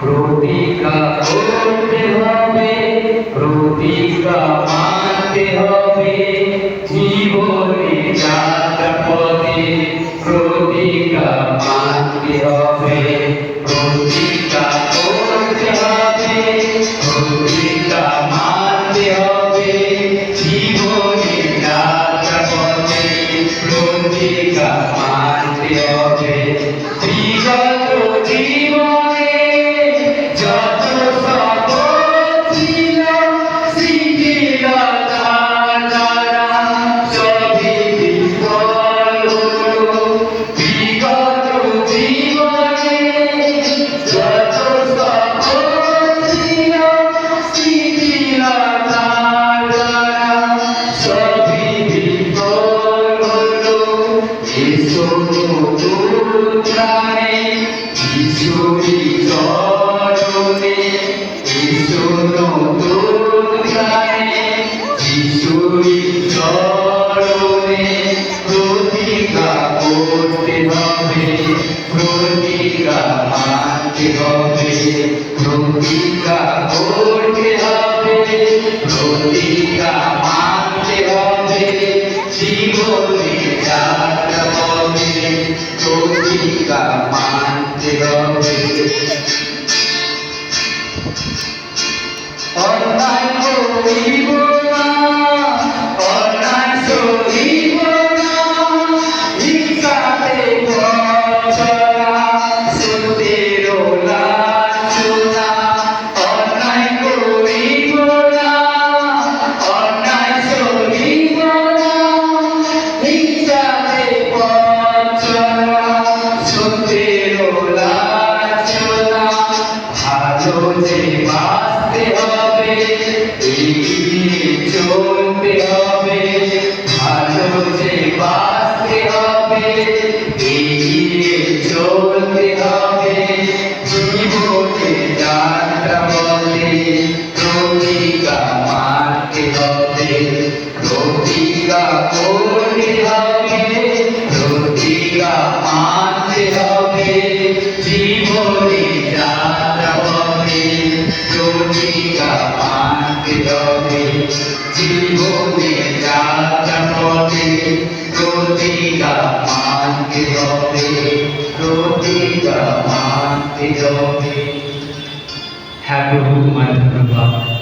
প্রতিজ্ঞা করতে হবে প্রতিজ্ঞা মানতে হবে জীবনে যাত্রা পথে প্রতিজ্ঞা মানতে হবে প্রতিজ্ঞা করতে হবে প্রতিজ্ঞা মানতে হবে জীবনে যাত্রা পথে প্রতিজ্ঞা মানতে হবে প্রতিজ্ঞা করতে হবে প্রতিজ্ঞা মানতে হবে জীবনে যাত্রা পথে প্রতিজ্ঞা যে বাঁচতে হবে চলতে হবে। ভালো যে বাঁচতে জীবনে যাত্রা প্রতিজ্ঞা মানতে হবে জীবনে যাত্রা হবে প্রতিজ্ঞা মানতে হবে প্রতিজ্ঞা মানতে হবে হ্যাঁ প্রভু তোমার ধন্যবাদ